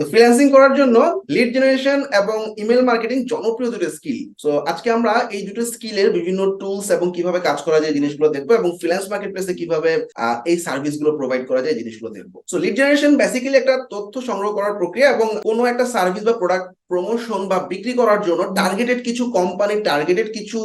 তো ফ্রিল্যান্সিং করার জন্য লিড জেনারেশন এবং ইমেল মার্কেটিং জনপ্রিয় দুটো স্কিল তো আজকে আমরা এই দুটো স্কিলের বিভিন্ন টুলস এবং কীভাবে কাজ করা যায় জিনিসগুলো দেখব এবং ফ্রিল্যান্স মার্কেট প্লেসে কীভাবে এই সার্ভিসগুলো প্রোভাইড করা যায় জিনিসগুলো দেখব। সো লিড জেনারেশন বেসিক্যালি একটা তথ্য সংগ্রহ করার প্রক্রিয়া এবং কোনো একটা সার্ভিস বা প্রোডাক্ট প্রমোশন বা বিক্রি করার জন্য টার্গেটেড কিছু কোম্পানি টার্গেটেড কিছু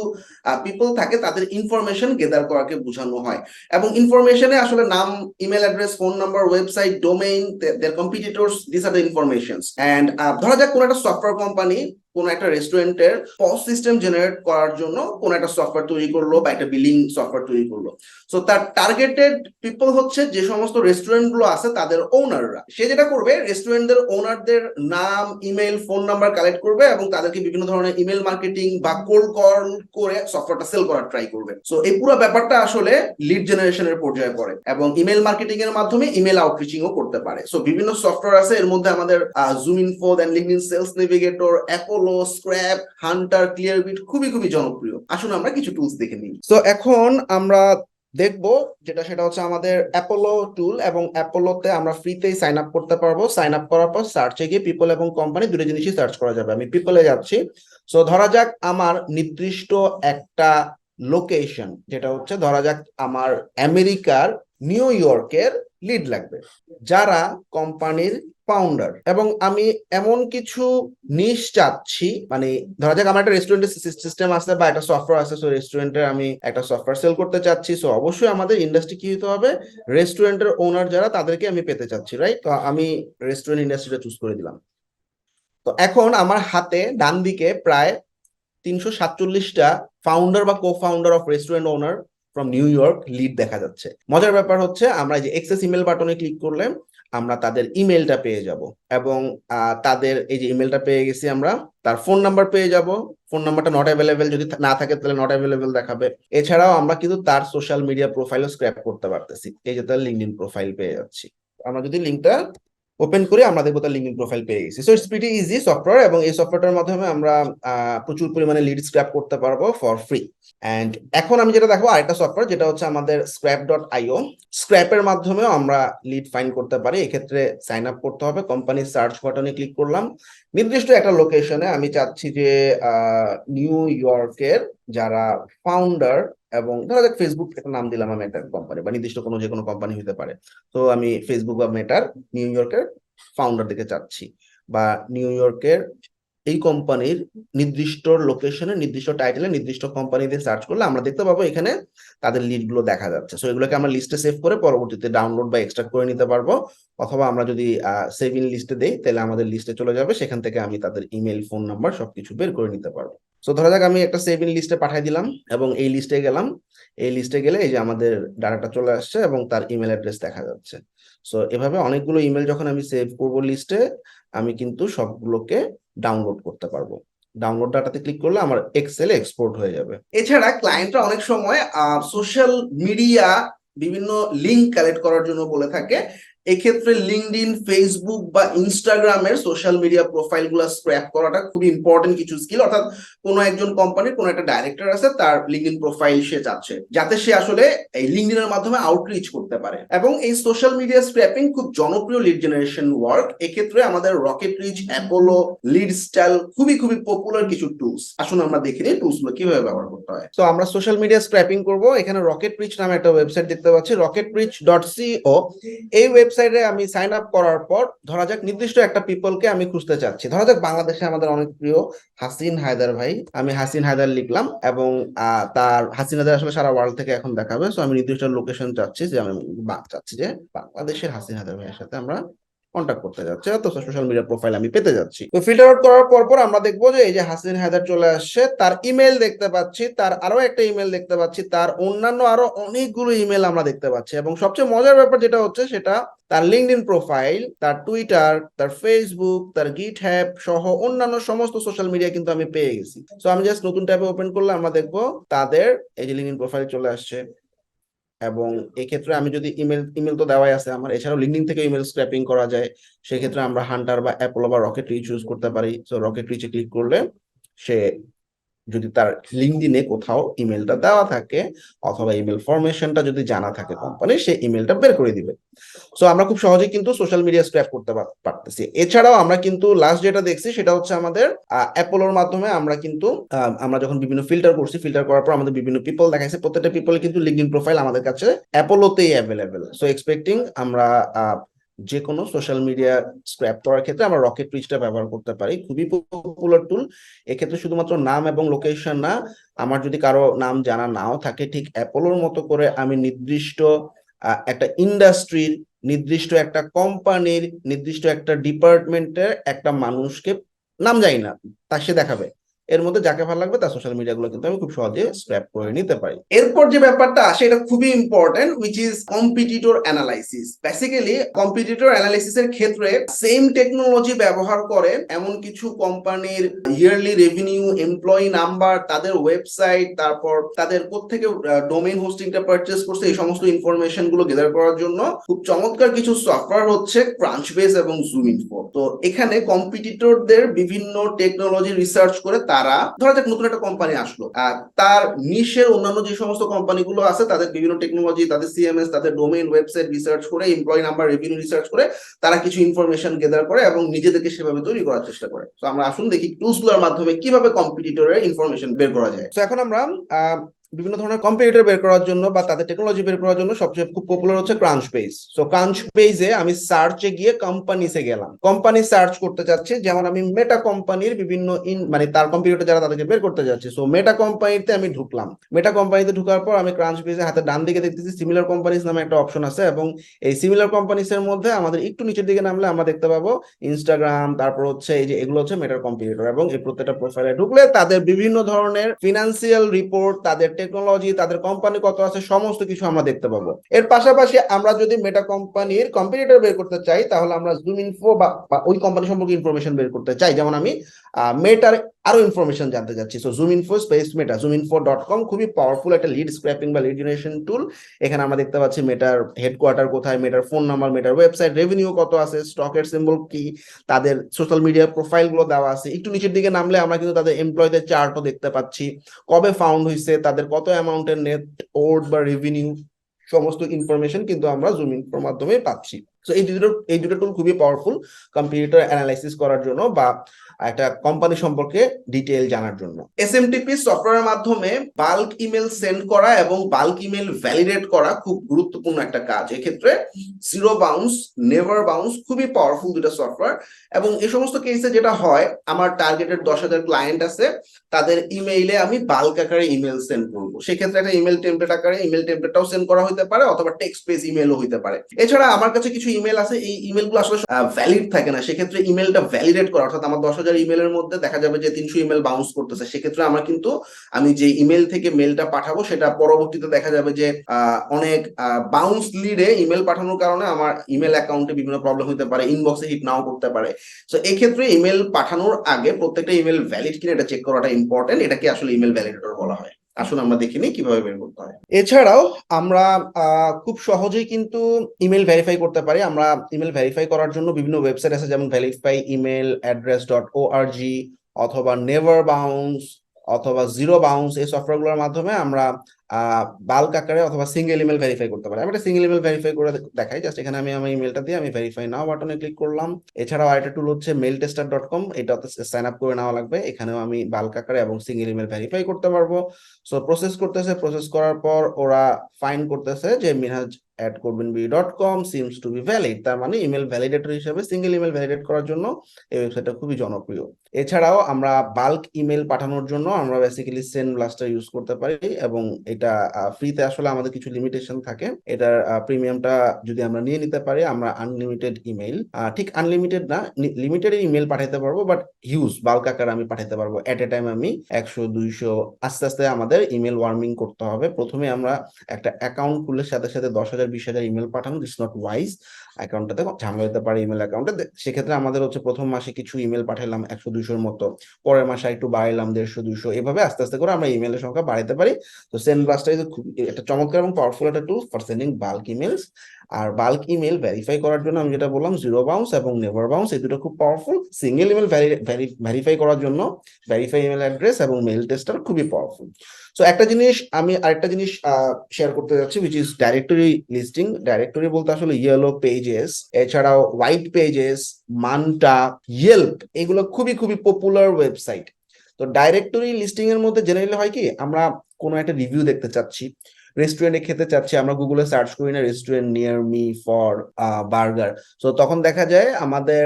পিপল থাকে, তাদের ইনফরমেশন গেদার করাকে বোঝানো হয়। এবং ইনফরমেশনে আসলে নাম email address phone number website domain their competitors this are the information and ধরা যাক কোনো একটা সফটওয়্যার কোম্পানি কোনো একটা রেস্টুরেন্টের পজ সিস্টেম জেনারেট করার জন্য কোনো একটা সফটওয়্যার তৈরি করল বা একটা বিলিং সফটওয়্যার তৈরি করল। সো তার টার্গেটেড পিপল হচ্ছে যে সমস্ত রেস্টুরেন্টগুলো আছে তাদের ওনাররা সে যেটা করবে রেস্টুরেন্টদের ওনারদের নাম ইমেল ফোন নাম্বার কালেক্ট করবে এবং তাদেরকে বিভিন্ন ধরনের ইমেল মার্কেটিং বা কোল্ড কল করে সফটওয়্যারটা সেল করার ট্রাই করবে। সো এই পুরো ব্যাপারটা আসলে লিড জেনারেশনের পর্যায়ে পড়ে এবং ইমেল মার্কেটিং এর মাধ্যমে ইমেল আউটরিচিং ও করতে পারে। সো বিভিন্ন সফটওয়্যার আছে, এর মধ্যে আমাদের ZoomInfo then LinkedIn sales navigator Apollo scrap Hunter Clearbit খুবই খুবই জনপ্রিয়। আসুন আমরা কিছু টুলস দেখে নিই। তো এখন আমরা দেখব যেটা, সেটা হচ্ছে আমাদের অ্যাপোলো টুল এবং অ্যাপোলোতে আমরা ফ্রিতেই সাইন আপ করতে পারব। সাইন আপ করার পর সার্চে গিয়ে পিপল এবং কোম্পানি দুটো জিনিসই সার্চ করা যাবে। আমি পিপলে যাচ্ছি। সো ধরা যাক আমার নির্দিষ্ট একটা লোকেশন যেটা হচ্ছে ধরা যাক আমার আমেরিকার নিউ ইয়র্কের লিড লাগবে। যারা কোম্পানির ফাউন্ডার এবং আমি এমন কিছু নিশ চাচ্ছি মানে ধরা যাক আমার একটা রেস্টুরেন্টের সিস্টেম আছে বা একটা সফটওয়্যার আছে সো রেস্টুরেন্টের আমি একটা সফটওয়্যার সেল করতে চাচ্ছি সো অবশ্যই আমাদের ইন্ডাস্ট্রি কি হতে হবে? রেস্টুরেন্টের ওনার যারা, তাদেরকে আমি পেতে চাচ্ছি রাইট তো আমি রেস্টুরেন্ট ইন্ডাস্ট্রিটা চুজ করে দিলাম। তো এখন আমার হাতে ডান দিকে প্রায় তিনশো সাতচল্লিশটা ফাউন্ডার বা co founder of restaurant owner from New York lead দেখা যাচ্ছে। মজার ব্যাপার হচ্ছে, আমরা যে এক্সেস ইমেল বাটনে ক্লিক করলে আমরা তাদের ইমেলটা পেয়ে যাব এবং তাদের এই যে ইমেলটা পেয়ে গেছি আমরা, তার ফোন নাম্বার পেয়ে যাব। ফোন নাম্বারটা নট অ্যাভেলেবেল যদি না থাকে তাহলে নট অ্যাভেলেবেল দেখাবে। এছাড়াও আমরা কিন্তু তার সোশ্যাল মিডিয়া প্রোফাইলও স্ক্র্যাপ করতে পারতেছি। এই যে তার লিঙ্কডিন প্রোফাইল পেয়ে যাচ্ছি। আমরা যদি লিঙ্কটা ওপেন করে আমরা দেখব তার লিঙ্কডিন প্রোফাইল পেয়ে গেছি। So it's pretty easy software এবং এই সফটওয়্যারটার মাধ্যমে আমরা প্রচুর পরিমাণে লিড স্ক্র্যাপ করতে পারব ফর ফ্রি অ্যান্ড এখন আমি যেটা দেখো আরেকটা সফটওয়্যার যেটা হচ্ছে আমাদের স্ক্র্যাপ ডট আইও স্ক্র্যাপের মাধ্যমেও আমরা লিড ফাইন্ড করতে পারি। এক্ষেত্রে সাইন আপ করতে হবে। কোম্পানির সার্চ বাটনে ক্লিক করলাম। নির্দিষ্ট একটা লোকেশনে আমি চাচ্ছি যে নিউ ইয়র্কের যারা ফাউন্ডার এবং ধরা যাক ফেসবুক একটা নাম দিলাম আমি একটা কোম্পানি বা নির্দিষ্ট কোনো যে কোনো কোম্পানি হতে পারে। তো আমি ফেসবুক বা মেটার নিউ ইয়র্কের ফাউন্ডার দিকে চাচ্ছি বা নিউ ইয়র্কের এই কোম্পানির নির্দিষ্ট লোকেশনে নির্দিষ্ট টাইটেলে নির্দিষ্ট কোম্পানি দিয়ে সার্চ করলে আমরা দেখতে পাবো এখানে তাদের লিডগুলো দেখা যাচ্ছে। সো এগুলোকে আমরা লিস্টে সেভ করে পরবর্তীতে ডাউনলোড বা এক্সট্রাক্ট করে নিতে পারব। অথবা আমরা যদি সেভ লিস্টে দেই, তাহলে আমাদের লিস্টে চলে যাবে। সেখান থেকে আমি তাদের ইমেল ফোন নাম্বার সবকিছু বের করে নিতে পারব। সো ধরা যাক আমি একটা সেভ লিস্টে পাঠিয়ে দিলাম এবং এই লিস্টে গেলাম। এই লিস্টে গেলে এই যে আমাদের ডাটাটা চলে আসছে এবং তার ইমেল অ্যাড্রেস দেখা যাচ্ছে। সো এভাবে অনেকগুলো ইমেল যখন আমি সেভ করব লিস্টে আমি কিন্তু সবগুলোকে ডাউনলোড করতে পারব। ডাউনলোড ডাটাতে ক্লিক করলে আমার এক্সেলে এক্সপোর্ট হয়ে যাবে। এছাড়া ক্লায়েন্টরা অনেক সময় সোশ্যাল মিডিয়া বিভিন্ন লিঙ্ক কালেক্ট করার জন্য বলে থাকে। এক্ষেত্রে লিঙ্কডইন ফেসবুক বা ইনস্টাগ্রামের সোশ্যাল মিডিয়া প্রোফাইলগুলা স্ক্র্যাপ করাটা খুব ইম্পর্টেন্ট কিছু স্কিল অর্থাৎ কোনো একজন কোম্পানির কোনো একটা ডাইরেক্টর আছে, তার লিঙ্কডইন প্রোফাইল সে চাচ্ছে যাতে সে আসলে এই লিঙ্কডইনের মাধ্যমে আউটরিচ করতে পারে। এবং এই সোশ্যাল মিডিয়া স্ক্র্যাপিং খুব জনপ্রিয় লিড জেনারেশন ওয়ার্ক এক্ষেত্রে আমাদের RocketReach Apollo lead style খুবই খুবই পপুলার কিছু টুলস আসুন আমরা দেখি এই টুলসগুলো কীভাবে ব্যবহার করতে হয়। তো আমরা সোশ্যাল মিডিয়া স্ক্র্যাপিং করব। এখানে রকেট রিচ নামে একটা ওয়েবসাইট দেখতে পাচ্ছি রকেট রিচ ডট সিও এই ওয়েবসাইটে আমি সাইন আপ করার পর ধরা যাক নির্দিষ্ট একটা পিপলকে আমি খুঁজতে চাচ্ছি। ধরা যাক বাংলাদেশে আমাদের অনেক প্রিয় হাসিন হায়দার ভাই। আমি হাসিন হায়দার লিখলাম এবং তার, হাসিন হায়দার আসলে সারা ওয়ার্ল্ড থেকে এখন দেখাবে। সো আমি নির্দিষ্ট লোকেশন চাচ্ছি যে আমি চাচ্ছি যে বাংলাদেশের হাসিন হায়দার ভাইয়ের সাথে আমরা কন্ট্যাক্ট করতে যাচ্ছে অত সোশ্যাল মিডিয়া প্রোফাইল আমি পেতে যাচ্ছি। তো ফিল্টার আউট করার পর পর আমরা দেখব যে এই যে হাসিন হায়দার চলে আসছে, তার ইমেল দেখতে পাচ্ছি, তার আরও একটা ইমেল দেখতে পাচ্ছি, তার অন্যান্য আরও অনেকগুলো ইমেল আমরা দেখতে পাচ্ছি। এবং সবচেয়ে মজার ব্যাপার যেটা হচ্ছে সেটা তার লিঙ্কডইন প্রোফাইল তার টুইটার তার ফেসবুক তার গিট হ্যাপ সহ অন্যান্য সমস্ত সোশ্যাল মিডিয়া কিন্তু আমি পেয়ে গেছি। তো আমি জাস্ট নতুন ট্যাবে ওপেন করলে আমরা দেখব তাদের এই যে লিঙ্কডইন প্রোফাইল চলে আসছে। এবং এক্ষেত্রে আমি যদি ইমেল ইমেল তো দেওয়াই আছে, আমার এছাড়াও লিঙ্কডিন থেকে ইমেল স্ক্র্যাপিং করা যায়। সেক্ষেত্রে আমরা হান্টার বা অ্যাপোলো বা রকেট রিচ ইউজ করতে পারি। সো রকেট রিচে ক্লিক করলে সে যদি তার লিঙ্কডিনে কোথাও ইমেলটা দেওয়া থাকে অথবা ইমেল ফরমেশনটা যদি জানা থাকে কোম্পানির সে ইমেলটা বের করে দিবে। সো আমরা খুব সহজেই কিন্তু সোশ্যাল মিডিয়া স্ক্র্যাপ করতে পারতেছি। এছাড়াও আমরা কিন্তু লাস্ট যেটা দেখছি সেটা হচ্ছে আমাদের অ্যাপোলোর মাধ্যমে আমরা কিন্তু আমরা যখন বিভিন্ন ফিল্টার করছি ফিল্টার করার পর আমাদের বিভিন্ন পিপল দেখাইছে। প্রত্যেকটা পিপল কিন্তু লিঙ্কডিন প্রোফাইল আমাদের কাছে অ্যাপোলোতেই অ্যাভেলেবেল সো এক্সপেক্টিং আমরা যে কোনো সোশ্যাল মিডিয়া স্ক্র্যাপ করার ক্ষেত্রে আমরা রকেট রিচটা ব্যবহার করতে পারি। খুবই পপুলার টুল এক্ষেত্রে শুধুমাত্র নাম এবং লোকেশন না, আমার যদি কারও নাম জানা নাও থাকে, ঠিক অ্যাপোলোর মতো করে আমি নির্দিষ্ট একটা ইন্ডাস্ট্রির নির্দিষ্ট একটা কোম্পানির নির্দিষ্ট একটা ডিপার্টমেন্টের একটা মানুষকে নাম জানি না, তা সে দেখাবে। এর মধ্যে যাকে ভালো লাগবে তার সোশ্যাল মিডিয়া গুলো কিন্তু আমি খুব সহজে স্ক্র্যাপ করে নিতে পারি। এরপর যে ব্যাপারটা আসে এটা খুবই important which is competitor analysis basically competitor analysis এর ক্ষেত্রে সেম টেকনোলজি ব্যবহার করে এমন কিছু কোম্পানির ইয়ারলি রেভিনিউ এমপ্লয়ি নাম্বার তাদের ওয়েবসাইট তারপর তাদের কোত্থেকে ডোমেইন হোস্টিংটা পারচেস করছে, এই সমস্ত ইনফরমেশনগুলো গেদার করার জন্য খুব চমৎকার কিছু সফটওয়্যার হচ্ছে ক্রাঞ্চবেস এবং জুম ইনফো তো এখানে কম্পিটিটরদের বিভিন্ন টেকনোলজি রিসার্চ করে তারা ধরা যাক নতুন একটা কোম্পানি আসলো, আর তার নিশের অন্যান্য যে সমস্ত কোম্পানিগুলো আছে, তাদের বিভিন্ন টেকনোলজি তাদের সিএমএস তাদের ডোমেইন ওয়েবসাইট রিসার্চ করে এমপ্লয়ি নাম্বার রেভিনিউ রিসার্চ করে, তারা কিছু ইনফরমেশন গেদার করে এবং নিজেদেরকে সেভাবে তৈরি করার চেষ্টা করে। তো আমরা আসুন দেখি টুলসগুলোর মাধ্যমে কীভাবে কম্পিটিটরের ইনফরমেশন বের করা যায়। তো এখন আমরা বিভিন্ন ধরনের কম্পিউটার বের করার জন্য বা তাদের টেকনোলজি বের করার জন্য সবচেয়ে খুব পপুলার হচ্ছে ক্রাঞ্চ পেজ সো ক্রাঞ্চ পেজে আমি সার্চে গিয়ে কোম্পানিসে গেলাম। কোম্পানি সার্চ করতে যাচ্ছি, যেমন আমি মেটা কোম্পানির বিভিন্ন ইন মানে তার কম্পিউটার যারা তাদেরকে বের করতে যাচ্ছি। সো মেটা কোম্পানিতে আমি ঢুকলাম। মেটা কোম্পানিতে ঢুকার পর আমি ক্রাঞ্চ পেজে হাতে ডান দিকে দেখতেছি সিমিলার কোম্পানিস নামে একটা অপশন আছে এবং এই সিমিলার কোম্পানিস এর মধ্যে আমাদের একটু নিচের দিকে নামলে আমরা দেখতে পাবো ইনস্টাগ্রাম তারপর হচ্ছে এই যে এগুলো হচ্ছে মেটার কম্পিউটার এবং এই প্রত্যেকটা প্রোফাইলে ঢুকলে তাদের বিভিন্ন ধরনের ফিনান্সিয়াল রিপোর্ট তাদের টেকনোলজি তাদের কোম্পানি কত আছে, সমস্ত কিছু আমরা দেখতে পাবো। এর পাশাপাশি আমরা যদি মেটা কোম্পানির কম্পিটিটর বের করতে চাই, তাহলে আমরা জুম ইনফো বা বা ওই কোম্পানি সম্পর্কে ইনফরমেশন বের করতে চাই। যেমন আমি মেটার আরও ইনফরমেশন জানতে চাচ্ছি। So ZoomInfo space Meta ZoomInfo dot com খুবই পাওয়ারফুল একটা লিড স্ক্র্যাপিং বা লিড জেনারেশন টুল এখানে আমরা দেখতে পাচ্ছি মেটার হেডকোয়ার্টার কোথায় মেটার ফোন নাম্বার মেটার ওয়েবসাইট রেভিনিউ কত আছে স্টকের সিম্বল কি, তাদের সোশ্যাল মিডিয়া প্রোফাইলগুলো দেওয়া আছে। একটু নিচের দিকে নামলে আমরা কিন্তু তাদের এমপ্লয়ীদের চার্টও দেখতে পাচ্ছি। কবে ফাউন্ড হয়েছে তাদের কত অ্যামাউন্টের নেট ওর্ড বা রেভিনিউ সমস্ত ইনফরমেশন কিন্তু আমরা জুম ইনফোর মাধ্যমে পাচ্ছি। তো এই দুটো এই দুটো টুল খুবই পাওয়ারফুল কম্পিউটার অ্যানালাইসিস করার জন্য বা একটা কোম্পানি সম্পর্কে ডিটেল জানার জন্য। এসএমটিপি সফটওয়্যারের মাধ্যমে বাল্ক ইমেল সেন্ড করা এবং বাল্ক ইমেল ভ্যালিডেট করা খুব গুরুত্বপূর্ণ একটা কাজ। এক্ষেত্রে জিরো বাউন্স নেভার বাউন্স খুবই পাওয়ারফুল দুটো সফটওয়্যার এবং এই সমস্ত কেসে যেটা হয়, আমার টার্গেটেড দশ হাজার ক্লায়েন্ট আছে, তাদের ইমেইলে আমি বাল্ক আকারে ইমেল সেন্ড করব। সেক্ষেত্রে একটা ইমেল টেমপ্লেট আকারে ইমেল টেমপ্লেটটাও সেন্ড করা হতে পারে অথবা টেক্সট পেজ ইমেলও হতে পারে। এছাড়া আমার কাছে কিছু ইমেল আছে, এই ইমেলগুলো আসলে ভ্যালিড থাকে না। সেক্ষেত্রে ইমেলটা ভ্যালিডেট করা, অর্থাৎ আমার দশ হাজার ইমেলের মধ্যে দেখা যাবে যে তিনশো ইমেল বাউন্স করতেছে। সেক্ষেত্রে আমার কিন্তু, আমি যে ইমেল থেকে মেলটা পাঠাবো, সেটা পরবর্তীতে দেখা যাবে যে অনেক বাউন্স লিডে ইমেল পাঠানোর কারণে আমার ইমেল অ্যাকাউন্টে বিভিন্ন প্রবলেম হতে পারে ইনবক্সে হিট নাও করতে পারে। সো এক্ষেত্রে ইমেল পাঠানোর আগে প্রত্যেকটা ইমেল ভ্যালিড কিনা, এটা চেক করাটা ইম্পর্টেন্ট এটাকে আসলে ইমেল ভ্যালিডেটর বলা হয়? আসুন আমরা দেখে নিই কীভাবে বের করতে হয়। এছাড়াও আমরা খুব সহজেই কিন্তু ইমেল ভেরিফাই করতে পারি। আমরা ইমেল ভেরিফাই করার জন্য বিভিন্ন ওয়েবসাইট আছে, যেমন verify email address dot O R G অথবা নেভার বাউন্স অথবা জিরো বাউন্স এই সফটওয়্যারগুলোর মাধ্যমে আমরা বাল্ক আকারে অথবা সিঙ্গেল ইমেল ভেরিফাই করতে পারে। আমি একটা সিঙ্গেল ইমেল ভেরিফাই করে দেখাই। জাস্ট এখানে আমি আমার ইমেলটা দিয়ে আমি ভেরিফাই নাও বাটনে ক্লিক করলাম। এছাড়াও আরেকটা টুল হচ্ছে মেল টেস্টার ডট কম এটাতে সাইন আপ করে নেওয়া লাগবে। এখানেও আমি বাল্ক আকারে এবং সিঙ্গেল ইমেল ভেরিফাই করতে পারব। সো প্রসেস করতেছে। প্রসেস করার পর ওরা ফাইন করতেছে যে মিনহাজ অ্যাড করবেন B dot com seems to be valid তার মানে ইমেল ভ্যালিডেটর হিসেবে সিঙ্গেল ইমেল ভ্যালিডেট করার জন্য এই ওয়েবসাইটটা খুবই জনপ্রিয়। এছাড়াও আমরা বাল্ক ইমেল পাঠানোর জন্য আমরা বেসিক্যালি সেন্ড ব্লাস্টার ইউজ করতে পারি এবং এটা ফ্রিতে আসলে আমাদের কিছু লিমিটেশন থাকে। এটার প্রিমিয়ামটা যদি আমরা নিয়ে নিতে পারি, আমরা আনলিমিটেড ইমেল ঠিক আনলিমিটেড না লিমিটেড ইমেল পাঠাতে পারব বাট হিউজ বাল্ক আকারে আমি পাঠাতে পারব। এট এ টাইম আমি একশো, দুইশো, আস্তে আস্তে আমাদের ইমেল ওয়ার্মিং করতে হবে। প্রথমে আমরা একটা অ্যাকাউন্ট খুলে সাথে সাথে দশ হাজার বিশ হাজার ইমেল পাঠানো ইটস নট ওয়াইজ অ্যাকাউন্টটাতে ঝামেলা হতে পারে ইমেল অ্যাকাউন্টে সেক্ষেত্রে আমাদের হচ্ছে প্রথম মাসে কিছু ইমেল পাঠালাম একশো দুশোর মতো। পরের মাসে একটু বাড়াইলাম দেড়শো দুশো এভাবে আস্তে আস্তে করে আমরা ইমেলের সংখ্যা বাড়াতে পারি। তো সেন্ড খুব একটা চমৎকার এবং পাওয়ারফুল একটা tool for sending bulk emails R bulk email verify করার জন্য আমি যেটা বললাম জিরো বাউন্স এবং নেভার বাউন্স এই দুটো খুব পাওয়ারফুল সিঙ্গেল ইমেল ভেরিফাই করার জন্য ভেরিফাই ইমেল অ্যাড্রেস এবং মেল টেস্টার খুবই পাওয়ারফুল সো একটা জিনিস আমি আরেকটা জিনিস শেয়ার করতে যাচ্ছি which is directory listing directory বলতে আসলে ইয়েলো পেজেস এছাড়াও হোয়াইট পেজেস মান্টা ইয়েল্প এগুলো খুবই খুবই পপুলার ওয়েবসাইট তো ডাইরেক্টরি লিস্টিং এর মধ্যে জেনারেলি হয় কি, আমরা কোনো একটা রিভিউ দেখতে চাচ্ছি। রেস্টুরেন্টে খেতে চাচ্ছি, আমরা গুগলে সার্চ করি না restaurant near me for burger তো তখন দেখা যায় আমাদের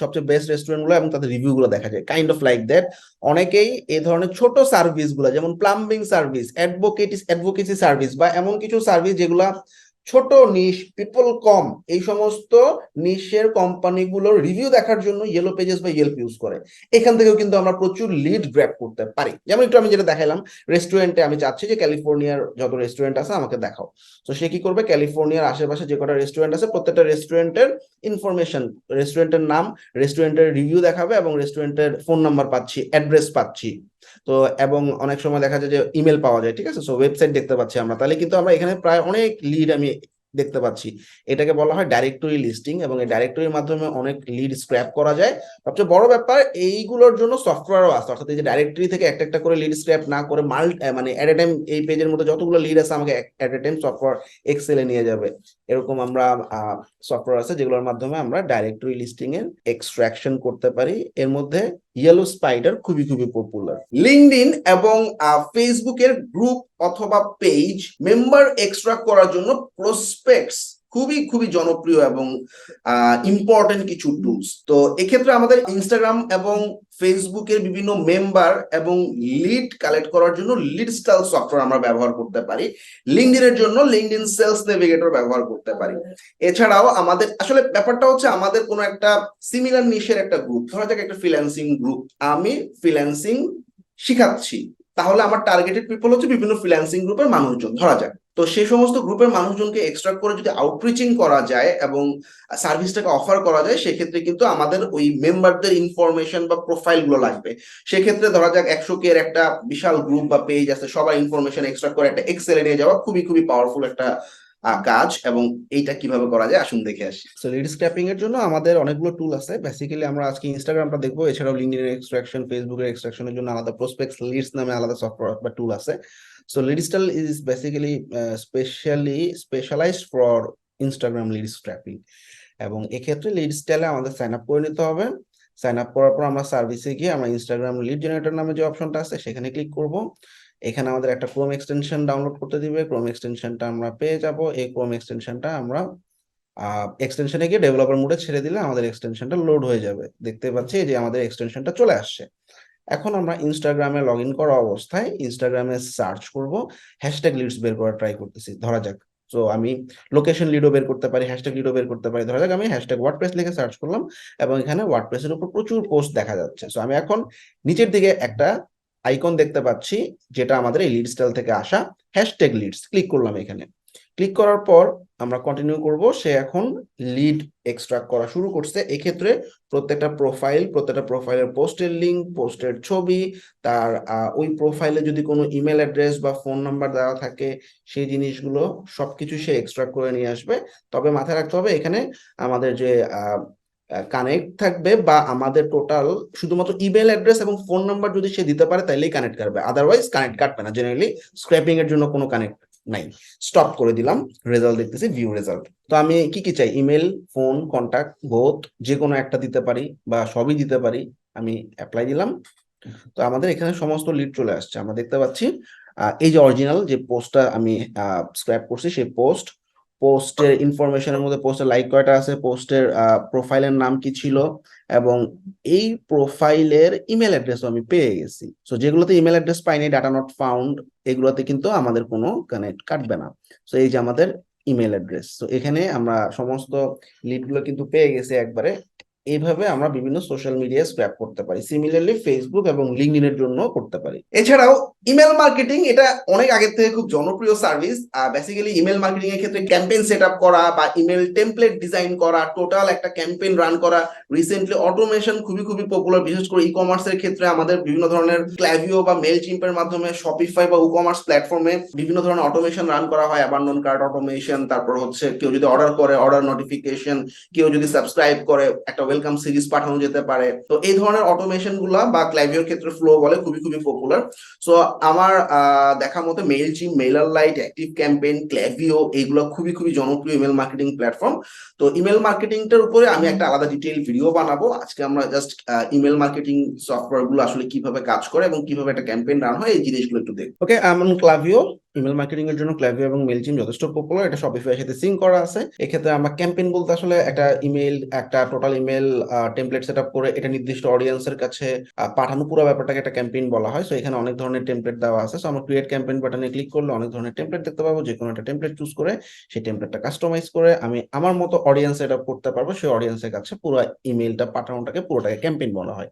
সবচেয়ে বেস্ট রেস্টুরেন্টগুলো এবং তাদের রিভিউ গুলো দেখা যায়। কাইন্ড অফ লাইক দ্যাট অনেকেই এ ধরনের ছোট সার্ভিসগুলো, যেমন plumbing service advocates advocacy service বা এমন কিছু সার্ভিস যেগুলা ছোট নিশ পিপল কম, এই সমস্ত নিশের কোম্পানিগুলোর রিভিউ দেখার জন্য ইয়েলো পেজেস বা ইয়েল্প ইউজ করে। এখান থেকেও কিন্তু আমরা প্রচুর লিড গ্র্যাব করতে পারি। যেমন একটু আমি যেটা দেখালাম রেস্টুরেন্টে আমি চাচ্ছি যে ক্যালিফোর্নিয়ার যত রেস্টুরেন্ট আছে আমাকে দেখাও। তো সে কি করবে? ক্যালিফোর্নিয়ার আশেপাশে যে কটা রেস্টুরেন্ট আছে, প্রত্যেকটা রেস্টুরেন্টের ইনফরমেশন রেস্টুরেন্টের নাম রেস্টুরেন্টের রিভিউ দেখাবে এবং রেস্টুরেন্টের ফোন নাম্বার পাচ্ছি অ্যাড্রেস পাচ্ছি। তো, এবং অনেক সময় দেখা যায় যে ইমেল পাওয়া যায়, ঠিক আছে? সো ওয়েবসাইট দেখতে পাচ্ছি আমরা। তাহলে কিন্তু আমরা এখানে প্রায় অনেক লিড আমি দেখতে পাচ্ছি। এটাকে বলা হয় ডাইরেক্টরি লিস্টিং এবং এই ডাইরেক্টরির মাধ্যমে অনেক লিড স্ক্র্যাপ করা যায়। সবচেয়ে বড় ব্যাপার, এইগুলোর জন্য সফটওয়্যারও আছে। অর্থাৎ এই যে ডাইরেক্টরি থেকে একটা একটা করে লিড স্ক্র্যাপ না করে মাল মানে এট এ টাইম এই পেজের মধ্যে যতগুলো লিড আছে, আমাকে এট এ টাইম সফটওয়্যার এক্সেলে নিয়ে যাবে। এরকম আমরা সফটওয়্যার আছে যেগুলোর মাধ্যমে আমরা ডাইরেক্টরি লিস্টিং এর এক্সট্রাকশন করতে পারি। এর মধ্যে ইয়েলো স্পাইডার খুবই খুবই পপুলার লিঙ্কডিন এবং ফেসবুকের গ্রুপ অথবা পেজ মেম্বার এক্সট্রাক্ট করার জন্য প্রসপেক্টস খুবই খুবই জনপ্রিয় এবং ইম্পর্টেন্ট কিছু টুলস তো এক্ষেত্রে আমাদের ইনস্টাগ্রাম এবং ফেসবুকের বিভিন্ন মেম্বার এবং লিড কালেক্ট করার জন্য লিড স্টাইল সফটওয়্যার আমরা ব্যবহার করতে পারি। লিঙ্কডিনের জন্য লিঙ্কডিন সেলস নেভিগেটর ব্যবহার করতে পারি। এছাড়াও আমাদের, আসলে ব্যাপারটা হচ্ছে আমাদের কোনো একটা সিমিলার নিশের একটা গ্রুপ ধরা যাক একটা ফ্রিল্যান্সিং গ্রুপ আমি ফ্রিল্যান্সিং শিখাচ্ছি। তাহলে আমার টার্গেটেড পিপল হচ্ছে বিভিন্ন ফ্রিল্যান্সিং গ্রুপের মানুষজন, ধরা যাক। তো সেই সমস্ত গ্রুপের মানুষজনকে এক্সট্রাক্ট করে যদি আউটরিচিং করা যায় এবং সার্ভিসটাকে অফার করা যায়, সেক্ষেত্রে কিন্তু আমাদের ওই মেম্বারদের ইনফরমেশন বা প্রোফাইলগুলো লাগবে। সেক্ষেত্রে ধরা যাক একশো কে এর একটা বিশাল গ্রুপ বা পেজ আছে, সবার ইনফরমেশন এক্সট্রাক্ট করে একটা এক্সেলে নিয়ে যাওয়া খুবই খুবই পাওয়ারফুল একটা কাজ এবং এইটা কীভাবে করা যায় আসুন দেখে আসি। সো লিড স্ক্র্যাপিং এর জন্য আমাদের অনেকগুলো টুল আছে। বেসিক্যালি আমরা আজকে ইনস্টাগ্রামটা দেখব, এছাড়াও লিঙ্কডিন এক্সট্রাকশন ফেসবুকের এক্সট্রাকশনের জন্য আলাদা প্রসপেক্টস লিডস নামে আলাদা সফটওয়্যার বা টুল আছে। So lead style is basically specially specialized for Instagram lead scraping এবং এক্ষেত্রে লিড স্টাইলে আমাদের সাইন আপ করে নিতে হবে। সাইন আপ করার পর আমরা সার্ভিসে গিয়ে আমরা ইনস্টাগ্রাম লিড জেনারেটর নামে যে অপশনটা আছে, সেখানে ক্লিক করব। এখানে আমাদের একটা ক্রোম এক্সটেনশন ডাউনলোড করতে দিবে। ক্রোম এক্সটেনশনটা আমরা পেয়ে যাব। এই ক্রোম এক্সটেনশনটা আমরা এক্সটেনশনে গিয়ে ডেভেলপার মোডে ছেড়ে দিলে আমাদের এক্সটেনশনটা লোড হয়ে যাবে। দেখতে পাচ্ছি যে আমাদের এক্সটেনশনটা চলে আসছে। এখন আমরা ইনস্টাগ্রামে লগ ইন করা অবস্থায় ইনস্টাগ্রামে সার্চ করব হ্যাশট্যাগ লিডস বের করার ট্রাই করতেছি, ধরা যাক। তো আমি লোকেশন লিডও বের করতে পারি হ্যাশট্যাগ লিডও বের করতে পারি, ধরা যাক আমি হ্যাশট্যাগ ওয়ার্ডপ্রেস লিখে সার্চ করলাম এবং এখানে ওয়ার্ডপ্রেসের উপর প্রচুর পোস্ট দেখা যাচ্ছে। সো আমি এখন নিচের দিকে একটা আইকন দেখতে পাচ্ছি, যেটা আমাদের এই লিড স্টাইল থেকে আসা হ্যাশট্যাগ লিডস ক্লিক করলাম এখানে। ক্লিক করার পর আমরা কন্টিনিউ করব। সে এখন লিড এক্সট্রাক্ট করা শুরু করছে। এক্ষেত্রে প্রত্যেকটা প্রোফাইল প্রত্যেকটা প্রোফাইলের পোস্টের লিঙ্ক পোস্টের ছবি, তার ওই প্রোফাইলে যদি কোনো ইমেল অ্যাড্রেস বা ফোন নাম্বার দেওয়া থাকে, সেই জিনিসগুলো সব কিছু সে এক্সট্রাক্ট করে নিয়ে আসবে। তবে মাথায় রাখতে হবে, এখানে আমাদের যে কানেক্ট থাকবে বা আমাদের টোটাল শুধুমাত্র ইমেল অ্যাড্রেস এবং ফোন নাম্বার যদি সে দিতে পারে, তাইলেই কানেক্ট কাটবে আদারওয়াইজ কানেক্ট কাটবে না। জেনারেলি স্ক্র্যাপিং এর জন্য কোনো কানেক্ট নাই। স্টপ করে দিলাম রেজাল্ট দেখতেছি ভিউ রেজাল্ট তো আমি কি কি চাই? ইমেল ফোন কন্ট্যাক্ট বোথ যে কোনো একটা দিতে পারি বা সবই দিতে পারি, আমি অ্যাপ্লাই দিলাম। তো আমাদের এখানে সমস্ত লিড চলে আসছে। আমরা দেখতে পাচ্ছি এই যে অরিজিনাল যে পোস্টটা আমি স্ক্র্যাপ করছি, সেই পোস্ট পোস্টের ইনফরমেশনের মধ্যে পোস্টের লাইক কয়টা আছে, পোস্টের প্রোফাইলের নাম কি ছিল এবং এই প্রোফাইলের ইমেল অ্যাড্রেসও আমি পেয়ে গেছি। সো যেগুলোতে ইমেল অ্যাড্রেস পাইনি, ডাটা নট ফাউন্ড, এগুলোতে কিন্তু আমাদের কোনো কানেক্ট কাটবে না। সো এই যে আমাদের ইমেল অ্যাড্রেস। তো এখানে আমরা সমস্ত লিডগুলো কিন্তু পেয়ে গেছি একবারে এইভাবে আমরা বিভিন্ন সোশ্যাল মিডিয়ায় স্ক্র্যাপ করতে পারি। সিমিলারলি ফেসবুক এবং লিঙ্কডিনের জন্য করতে পারি। এছাড়াও ইমেল মার্কেটিং এটা অনেক আগের থেকে খুব জনপ্রিয় সার্ভিস বেসিক্যালি ইমেল মার্কেটিং এর ক্ষেত্রে ক্যাম্পেইন সেট আপ করা বা ইমেল টেমপ্লেট ডিজাইন করা টোটাল একটা ক্যাম্পেইন রান করা। রিসেন্টলি অটোমেশন খুবই খুবই পপুলার বিশেষ করে ই কমার্সের ক্ষেত্রে আমাদের বিভিন্ন ধরনের ক্ল্যাভিও বা মেল চিম্পের মাধ্যমে শপিফাই বা ই কমার্স প্ল্যাটফর্মে বিভিন্ন ধরনের অটোমেশন রান করা হয়। অ্যাবান্ডন কার্ড অটোমেশন তারপর হচ্ছে কেউ যদি অর্ডার করে অর্ডার নোটিফিকেশন কেউ যদি সাবস্ক্রাইব করে, একটা ওয়েলকাম সিরিজ পাঠানো যেতে পারে। তো এই ধরনের অটোমেশনগুলা বা ক্লাইভিওর ক্ষেত্রে ফ্লো বলে খুবই খুবই পপুলার সো আমার দেখা মতো Mailchimp MailerLite ActiveCampaign Klaviyo এইগুলো খুবই খুবই জনপ্রিয় ইমেল মার্কেটিং প্ল্যাটফর্ম তো ইমেল মার্কেটিংটার উপরে আমি একটা আলাদা ডিটেইল ভিডিও বানাবো। আজকে আমরা জাস্ট ইমেল মার্কেটিং সফটওয়্যারগুলো আসলে কীভাবে কাজ করে এবং কীভাবে একটা ক্যাম্পেইন রান হয়, এই জিনিসগুলো একটু দেখব। ওকে এমন ক্লাভিও ইমেল মার্কেটিং এর জন্য ক্লাভিও এবং মেলচিম যথেষ্ট পপুলার এটা শপিফাই এর সাথে সিঙ্ক করা আছে। এক্ষেত্রে আমরা ক্যাম্পেইন বলতে আসলে একটা ইমেল একটা total email template set up করে এটা নির্দিষ্ট অডিয়েন্সের কাছে পাঠানো পুরো ব্যাপারটাকে একটা ক্যাম্পেইন বলা হয়। সো এখানে অনেক ধরনের টেমপ্লেট দেওয়া আছে। সো আমরা ক্রিয়েট ক্যাম্পেইন বাটনে ক্লিক করলে অনেক ধরনের টেমপ্লেট দেখতে পাবো। যে কোনো একটা টেমপ্লেট চুজ করে সেই টেমপ্লেটটা কাস্টমাইজ করে আমি আমার মতো অডিয়েন্স সেট আপ করতে পারব। সেই অডিয়েন্সের কাছে পুরো ইমেলটা পাঠানোটাকে পুরোটাকে ক্যাম্পেইন বলা হয়।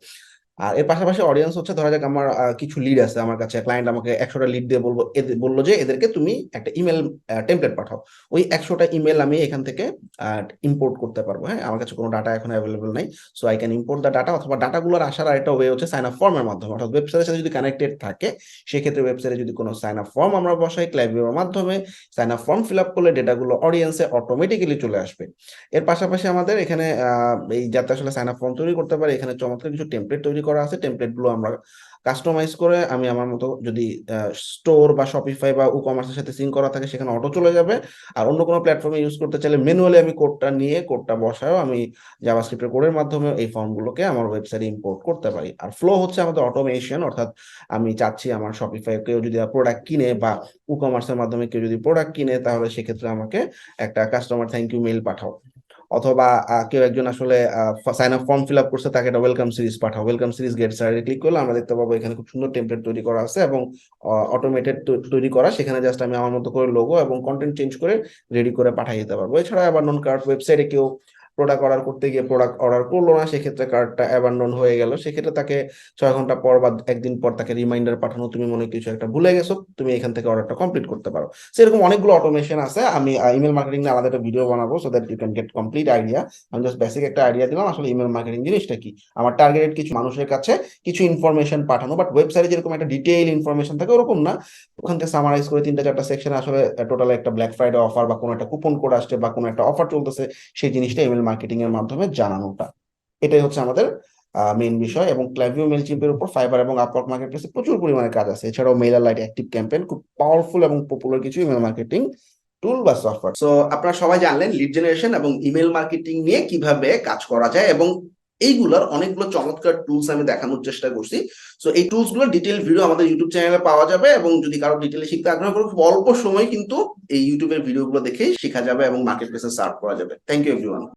আর এর পাশাপাশি অডিয়েন্স হচ্ছে, ধরা যাক আমার কিছু লিড আছে আমার কাছে। ক্লায়েন্ট আমাকে একশোটা লিড দিয়ে বলব এদের- বলল যে, এদেরকে তুমি একটা ইমেল টেমপ্লেট পাঠাও। ওই একশোটা ইমেল আমি এখান থেকে ইম্পোর্ট করতে পারব। হ্যাঁ আমার কাছে কোনো ডাটা এখন অ্যাভেলেবল নাই। So I can import the data অথবা ডাটাগুলোর আসার আরেকটা ওয়ে হচ্ছে সাইন আপ ফর্মের মাধ্যমে। অর্থাৎ ওয়েবসাইটের সাথে যদি কানেক্টেড থাকে, সেক্ষেত্রে ওয়েবসাইটে যদি কোনো সাইন আপ ফর্ম আমরা বসাই ক্লাইভিওর মাধ্যমে sign up form fill up করলে ডেটাগুলো অডিয়েন্সে অটোমেটিক্যালি চলে আসবে। এর পাশাপাশি আমাদের এখানে এই যাতে আসলে সাইন আপ ফর্ম তৈরি করতে পারে, এখানে চমৎকার কিছু টেমপ্লেট তৈরি করা আছে টেমপ্লেটগুলো আমরা কাস্টমাইজ করে আমি আমার মতো যদি স্টোর বা শপিফাই বা ই কমার্সের সাথে সিঙ্ক করা থাকে, সেখানে অটো চলে যাবে। আর অন্য কোনো প্ল্যাটফর্মে ইউজ করতে চাইলে ম্যানুয়ালি আমি কোডটা নিয়ে কোডটা বসায়ও আমি জাভাস্ক্রিপ্টের কোডের মাধ্যমে এই ফর্মগুলোকে আমার ওয়েবসাইটে ইম্পোর্ট করতে পারি। আর ফ্লো হচ্ছে আমাদের অটোমেশন অর্থাৎ আমি চাচ্ছি আমার শপিফাই কেউ যদি প্রোডাক্ট কিনে বা ই কমার্সের মাধ্যমে কেউ যদি প্রোডাক্ট কিনে, তাহলে সেক্ষেত্রে আমাকে একটা কাস্টমার থ্যাংক ইউ মেইল পাঠাও। অথবা কেউ একজন আসলে sign up form fill up করছে, তাকে একটা ওয়েলকাম সিরিজ পাঠাও। ওয়েলকাম সিরিজ গেট সাইডে ক্লিক করলে আমরা দেখতে পাবো এখানে খুব সুন্দর টেমপ্লেট তৈরি করা আছে এবং অটোমেটেড তৈরি করা। সেখানে জাস্ট আমি আমার মতো করে লোগো এবং কন্টেন্ট চেঞ্জ করে রেডি করে পাঠিয়ে যেতে পারব। এছাড়া আবার নন কার্ড ওয়েবসাইটে কেউ প্রোডাক্ট অর্ডার করতে গিয়ে প্রোডাক্ট অর্ডার করল না, সেক্ষেত্রে কার্ডটা অ্যাবান্ডন হয়ে গেল। সেক্ষেত্রে তাকে ছয় ঘণ্টা পর বা একদিন পর তাকে রিমাইন্ডার পাঠানো, তুমি মনে কিছু একটা ভুলে গেছো, তুমি এখান থেকে অর্ডারটা কমপ্লিট করতে পারো। সেরকম অনেকগুলো অটোমেশন আছে। আমি ইমেল মার্কেটিং নিয়ে আলাদা একটা ভিডিও বানাবো so that you can get complete idea আমি জাস্ট বেসিক একটা আইডিয়া দিলাম, আসলে ইমেল মার্কেটিং জিনিসটা কি? আমার টার্গেটেড কিছু মানুষের কাছে কিছু ইনফরমেশন পাঠানো বাট ওয়েবসাইটে যেরকম একটা ডিটেইল ইনফরমেশন থাকে, ওরকম না। ওখান থেকে সামারাইজ করে তিনটা চারটা সেকশন আসলে টোটাল একটা ব্ল্যাক ফ্রাইডে অফার বা কোনো একটা কুপন কোড আসছে বা কোনো একটা অফার চলতেছে, সেই জিনিসটা ইমেল মার্কেটিং এর মাধ্যমে জানানোটা। এটাই হচ্ছে আমাদের মেইন বিষয় এবং ক্লাভিও মেল চিপের উপর ফাইবার এবং আপওয়ার্ক মার্কেট প্লেসে প্রচুর পরিমাণে কাজ আছে। এছাড়াও মেইলার লাইট অ্যাক্টিভ ক্যাম্পেন খুব পাওয়ারফুল এবং পপুলার কিছু ইমেল মার্কেটিং টুল বা সফটওয়্যার সো আপনারা সবাই জানলেন লিড জেনারেশন এবং ইমেল মার্কেটিং নিয়ে কীভাবে কাজ করা যায় এবং এইগুলোর অনেকগুলো চমৎকার টুলস আমি দেখানোর চেষ্টা করছি। সো এই টুলসগুলোর ডিটেল ভিডিও আমাদের ইউটিউব চ্যানেলে পাওয়া যাবে এবং যদি কারও ডিটেলে শিখতে আগ্রহ করে, খুব অল্প সময় কিন্তু এই ইউটিউবের ভিডিওগুলো দেখেই শেখা যাবে এবং মার্কেট প্লেসে সার্ভ করা যাবে। Thank you everyone